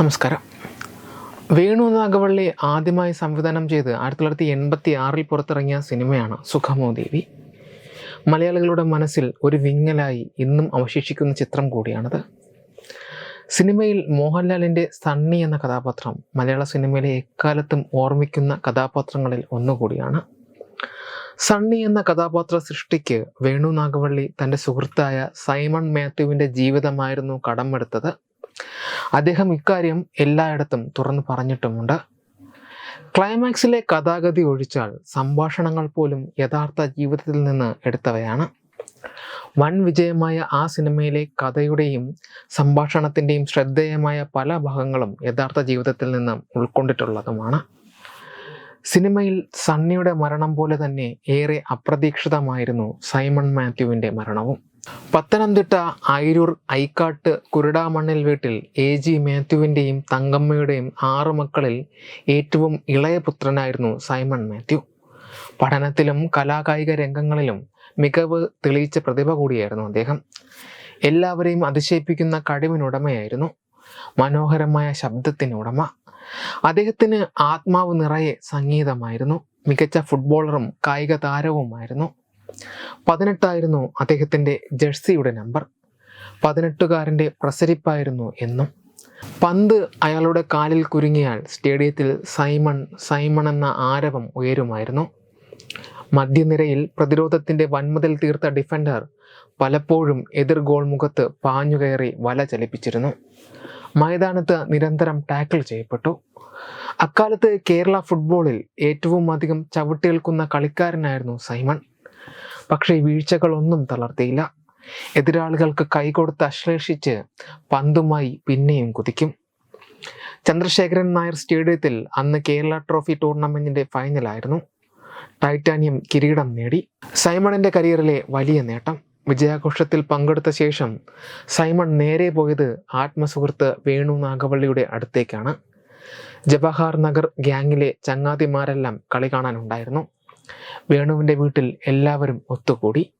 നമസ്കാരം. വേണു നാഗവള്ളി ആദ്യമായി സംവിധാനം ചെയ്ത് ആയിരത്തി തൊള്ളായിരത്തി എൺപത്തി ആറിൽ പുറത്തിറങ്ങിയ സിനിമയാണ് സുഖമോ ദേവി? മലയാളികളുടെ മനസ്സിൽ ഒരു വിങ്ങലായി ഇന്നും അവശേഷിക്കുന്ന ചിത്രം കൂടിയാണത്. സിനിമയിൽ മോഹൻലാലിന്റെ സണ്ണി എന്ന കഥാപാത്രം മലയാള സിനിമയിലെ എക്കാലത്തും ഓർമ്മിക്കുന്ന കഥാപാത്രങ്ങളിൽ ഒന്നുകൂടിയാണ്. സണ്ണി എന്ന കഥാപാത്ര സൃഷ്ടിക്ക് വേണു നാഗവള്ളി തന്റെ സുഹൃത്തായ സൈമൺ മാത്യുവിന്റെ ജീവിതമായിരുന്നു കടമെടുത്തത്. അദ്ദേഹം ഇക്കാര്യം എല്ലായിടത്തും തുറന്നു പറഞ്ഞിട്ടുമുണ്ട്. ക്ലൈമാക്സിലെ കഥാഗതി ഒഴിച്ചാൽ സംഭാഷണങ്ങൾ പോലും യഥാർത്ഥ ജീവിതത്തിൽ നിന്ന് എടുത്തവയാണ്. വൻ വിജയമായ ആ സിനിമയിലെ കഥയുടെയും സംഭാഷണത്തിന്റെയും ശ്രദ്ധേയമായ പല ഭാഗങ്ങളും യഥാർത്ഥ ജീവിതത്തിൽ നിന്ന് ഉൾക്കൊണ്ടിട്ടുള്ളതുമാണ്. സിനിമയിൽ സണ്ണിയുടെ മരണം പോലെ തന്നെ ഏറെ അപ്രതീക്ഷിതമായിരുന്നു സൈമൺ മാത്യുവിന്റെ മരണവും. പത്തനംതിട്ട അയിരൂർ ഐക്കാട്ട് കുരുടാമണ്ണിൽ വീട്ടിൽ എ ജി മാത്യുവിന്റെയും തങ്കമ്മയുടെയും ആറു മക്കളിൽ ഏറ്റവും ഇളയ പുത്രനായിരുന്നു സൈമൺ മാത്യു. പഠനത്തിലും കലാകായിക രംഗങ്ങളിലും മികവ് തെളിയിച്ച പ്രതിഭ കൂടിയായിരുന്നു അദ്ദേഹം. എല്ലാവരെയും അതിശയിപ്പിക്കുന്ന കഴിവിനുടമയായിരുന്നു മനോഹരമായ ശബ്ദത്തിന് ഉടമ അദ്ദേഹത്തിന് ആത്മാവ് നിറയെ സംഗീതമായിരുന്നു. മികച്ച ഫുട്ബോളറും കായിക താരവുമായിരുന്നു പതിനെട്ടായിരുന്നു അദ്ദേഹത്തിന്റെ ജേഴ്സിയുടെ നമ്പർ. പതിനെട്ടുകാരന്റെ പ്രസരിപ്പായിരുന്നു എന്നും. പന്ത് അയാളുടെ കാലിൽ കുരുങ്ങിയാൽ സ്റ്റേഡിയത്തിൽ സൈമൺ സൈമൺ എന്ന ആരവം ഉയരുമായിരുന്നു. മധ്യനിരയിൽ പ്രതിരോധത്തിന്റെ വൻമതിൽ തീർത്ത ഡിഫൻഡർ പലപ്പോഴും എതിർ ഗോൾ മുഖത്ത് പാഞ്ഞുകയറി വല ചലിപ്പിച്ചിരുന്നു. മൈതാനത്ത് നിരന്തരം ടാക്കിൾ ചെയ്യപ്പെട്ടു. അക്കാലത്ത് കേരള ഫുട്ബോളിൽ ഏറ്റവും അധികം ചവിട്ടേൽക്കുന്ന കളിക്കാരനായിരുന്നു സൈമൺ. പക്ഷേ വീഴ്ചകളൊന്നും തളർത്തിയില്ല. എതിരാളികൾക്ക് കൈകൊടുത്ത് അശ്ലേഷിച്ച് പന്തുമായി പിന്നെയും കുതിക്കും. ചന്ദ്രശേഖരൻ നായർ സ്റ്റേഡിയത്തിൽ അന്ന് കേരള ട്രോഫി ടൂർണമെന്റിന്റെ ഫൈനലായിരുന്നു. ടൈറ്റാനിയം കിരീടം നേടി. സൈമണിന്റെ കരിയറിലെ വലിയ നേട്ടം. വിജയാഘോഷത്തിൽ പങ്കെടുത്ത ശേഷം സൈമൺ നേരെ പോയത് ആത്മസുഹൃത്ത് വേണു നാഗവള്ളിയുടെ അടുത്തേക്കാണ്. ജവഹർ നഗർ ഗ്യാങ്ങിലെ ചങ്ങാതിമാരെല്ലാം കളി കാണാനുണ്ടായിരുന്നു. വേണുവിന്റെ വീട്ടിൽ എല്ലാവരും ഒത്തുകൂടി.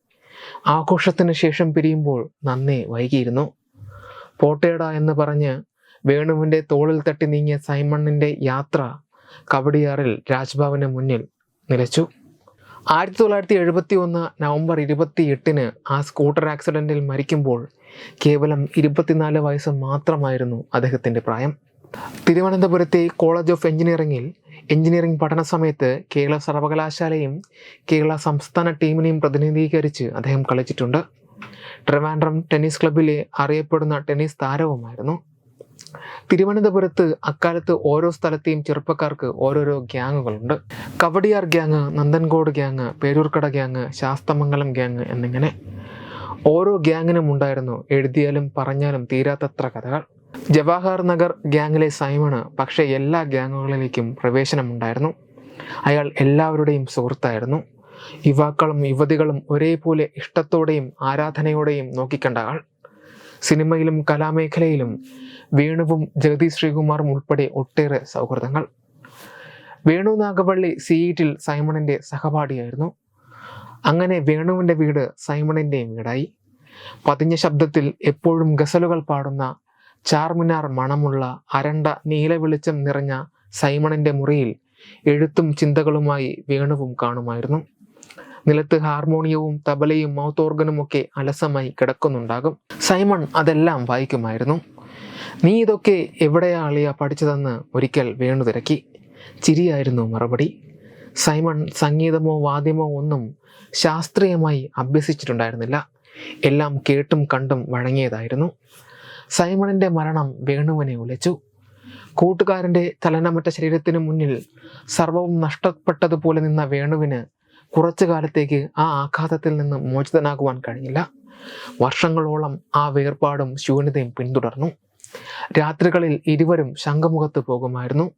ആഘോഷത്തിന് ശേഷം പിരിയുമ്പോൾ നന്നേ വൈകിയിരുന്നു. പോട്ടേട എന്ന് പറഞ്ഞ് വേണുവിന്റെ തോളിൽ തട്ടി നീങ്ങിയ സൈമണിന്റെ യാത്ര കവടിയാറിൽ രാജ്ഭവന് മുന്നിൽ നിലച്ചു. ആയിരത്തി തൊള്ളായിരത്തി എഴുപത്തി ഒന്ന് നവംബർ ഇരുപത്തി എട്ടിന് ആ സ്കൂട്ടർ ആക്സിഡന്റിൽ മരിക്കുമ്പോൾ കേവലം ഇരുപത്തിനാല് വയസ്സ് മാത്രമായിരുന്നു അദ്ദേഹത്തിന്റെ പ്രായം. തിരുവനന്തപുരത്തെ കോളേജ് ഓഫ് എഞ്ചിനീയറിംഗിൽ എഞ്ചിനീയറിംഗ് പഠന സമയത്ത് കേരള സർവകലാശാലയും കേരള സംസ്ഥാന ടീമിനെയും പ്രതിനിധീകരിച്ച് അദ്ദേഹം കളിച്ചിട്ടുണ്ട്. ട്രിവാൻഡ്രം ടെന്നീസ് ക്ലബ്ബിലെ അറിയപ്പെടുന്ന ടെന്നീസ് താരവുമായിരുന്നു. തിരുവനന്തപുരത്ത് അക്കാലത്ത് ഓരോ സ്ഥലത്തെയും ചെറുപ്പക്കാർക്ക് ഓരോരോ ഗ്യാങ്ങുകളുണ്ട്. Kawdiar gang Nanthancode gang Peroorkada gang Sasthamangalam gang എന്നിങ്ങനെ ഓരോ ഗ്യാങ്ങിനും ഉണ്ടായിരുന്നു എഴുതിയാലും പറഞ്ഞാലും തീരാത്തത്ര കഥകൾ. ജവാഹർ നഗർ ഗ്യാങ്ങിലെ സൈമണ് പക്ഷേ എല്ലാ ഗ്യാങ്ങുകളിലേക്കും പ്രവേശനമുണ്ടായിരുന്നു. അയാൾ എല്ലാവരുടെയും സുഹൃത്തായിരുന്നു. യുവാക്കളും യുവതികളും ഒരേപോലെ ഇഷ്ടത്തോടെയും ആരാധനയോടെയും നോക്കിക്കണ്ട ആൾ. സിനിമയിലും കലാമേഖലയിലും വേണുവും ജഗതി ശ്രീകുമാറും ഉൾപ്പെടെ ഒട്ടേറെ സൗഹൃദങ്ങൾ. വേണു നാഗവള്ളി സീറ്റിൽ സൈമണിന്റെ സഹപാഠിയായിരുന്നു. അങ്ങനെ വേണുവിന്റെ വീട് സൈമണിന്റെയും വീടായി. പതിഞ്ഞ ശബ്ദത്തിൽ എപ്പോഴും ഗസലുകൾ പാടുന്ന ചാർമിനാർ മണമുള്ള അരണ്ട നീല വെളിച്ചം നിറഞ്ഞ സൈമണിന്റെ മുറിയിൽ എഴുത്തും ചിന്തകളുമായി വേണുവും കാണുമായിരുന്നു. നിലത്ത് ഹാർമോണിയവും തബലയും മൗത്ത് ഓർഗനും ഒക്കെ അലസമായി കിടക്കുന്നുണ്ടാകും. സൈമൺ അതെല്ലാം വായിക്കുമായിരുന്നു. നീ ഇതൊക്കെ എവിടെയാ അളിയ പഠിച്ചതെന്ന് ഒരിക്കൽ വേണു തിരക്കി. ചിരിയായിരുന്നു മറുപടി. സൈമൺ സംഗീതമോ വാദ്യമോ ഒന്നും ശാസ്ത്രീയമായി അഭ്യസിച്ചിട്ടുണ്ടായിരുന്നില്ല. എല്ലാം കേട്ടും കണ്ടും വഴങ്ങിയതായിരുന്നു. സൈമണിന്റെ മരണം വേണുവിനെ ഉലച്ചു. കൂട്ടുകാരന്റെ ചലനമറ്റ ശരീരത്തിന് മുന്നിൽ സർവവും നഷ്ടപ്പെട്ടതുപോലെ നിന്ന വേണുവിന് കുറച്ചു കാലത്തേക്ക് ആ ആഘാതത്തിൽ നിന്ന് മോചിതനാകുവാൻ കഴിഞ്ഞില്ല. വർഷങ്ങളോളം ആ വേർപാടും ശൂന്യതയും പിന്തുടർന്നു. രാത്രികളിൽ ഇരുവരും ശംഖമുഖത്ത് പോകുമായിരുന്നു.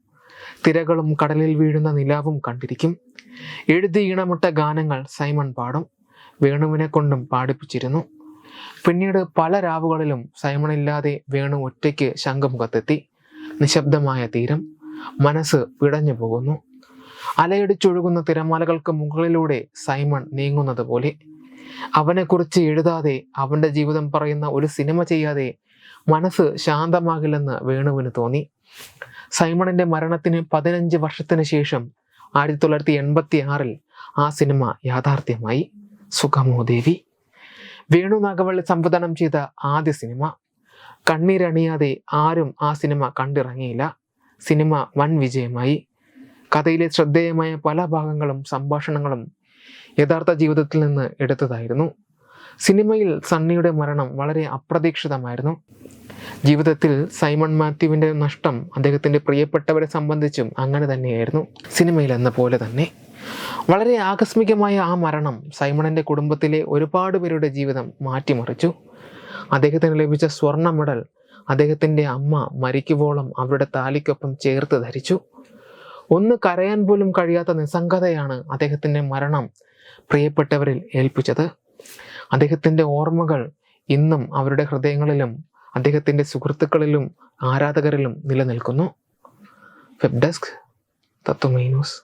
തിരകളും കടലിൽ വീഴുന്ന നിലാവും കണ്ടിരിക്കും. എഴുതി ഈണമിട്ട ഗാനങ്ങൾ സൈമൺ പാടും. വേണുവിനെ കൊണ്ടും പാടിപ്പിച്ചിരുന്നു. പിന്നീട് പല രാവുകളിലും സൈമണില്ലാതെ വേണു ഒറ്റയ്ക്ക് ശംഖമുഖത്തെത്തി. നിശബ്ദമായ തീരം. മനസ്സ് പിടഞ്ഞു പോകുന്നു. അലയടിച്ചൊഴുകുന്ന തിരമാലകൾക്ക് മുകളിലൂടെ സൈമൺ നീങ്ങുന്നത് പോലെ. അവനെക്കുറിച്ച് എഴുതാതെ അവന്റെ ജീവിതം പറയുന്ന ഒരു സിനിമ ചെയ്യാതെ മനസ്സ് ശാന്തമാകില്ലെന്ന് വേണുവിന് തോന്നി. സൈമണിന്റെ മരണത്തിന് പതിനഞ്ച് വർഷത്തിന് ശേഷം ആയിരത്തി തൊള്ളായിരത്തി എൺപത്തി ആറിൽ ആ സിനിമ യാഥാർത്ഥ്യമായി. സുഖമോ ദേവി. വേണു നാഗവള്ളി സംവിധാനം ചെയ്ത ആദ്യ സിനിമ. കണ്ണീരണിയാതെ ആരും ആ സിനിമ കണ്ടിറങ്ങിയില്ല. സിനിമ വൻ വിജയമായി. കഥയിലെ ശ്രദ്ധേയമായ പല ഭാഗങ്ങളും സംഭാഷണങ്ങളും യഥാർത്ഥ ജീവിതത്തിൽ നിന്ന് എടുത്തതായിരുന്നു. സിനിമയിൽ സണ്ണിയുടെ മരണം വളരെ അപ്രതീക്ഷിതമായിരുന്നു. ജീവിതത്തിൽ സൈമൺ മാത്യുവിന്റെ നഷ്ടം അദ്ദേഹത്തിന്റെ പ്രിയപ്പെട്ടവരെ സംബന്ധിച്ചും അങ്ങനെ തന്നെയായിരുന്നു സിനിമയിൽ എന്ന പോലെ തന്നെ. വളരെ ആകസ്മികമായ ആ മരണം സൈമണിന്റെ കുടുംബത്തിലെ ഒരുപാട് പേരുടെ ജീവിതം മാറ്റിമറിച്ചു. അദ്ദേഹത്തിന് ലഭിച്ച സ്വർണ മെഡൽ അദ്ദേഹത്തിന്റെ അമ്മ മരിക്കുവോളം അവരുടെ താലിക്കൊപ്പം ചേർത്ത് ധരിച്ചു. ഒന്ന് കരയാൻ പോലും കഴിയാത്ത നിസ്സംഗതയാണ് അദ്ദേഹത്തിന്റെ മരണം പ്രിയപ്പെട്ടവരിൽ ഏൽപ്പിച്ചത്. അദ്ദേഹത്തിന്റെ ഓർമ്മകൾ ഇന്നും അവരുടെ ഹൃദയങ്ങളിലും അദ്ദേഹത്തിന്റെ സുഹൃത്തുക്കളിലും ആരാധകരിലും നിലനിൽക്കുന്നു. വെബ് ഡെസ്ക് തത്വമൈ ന്യൂസ്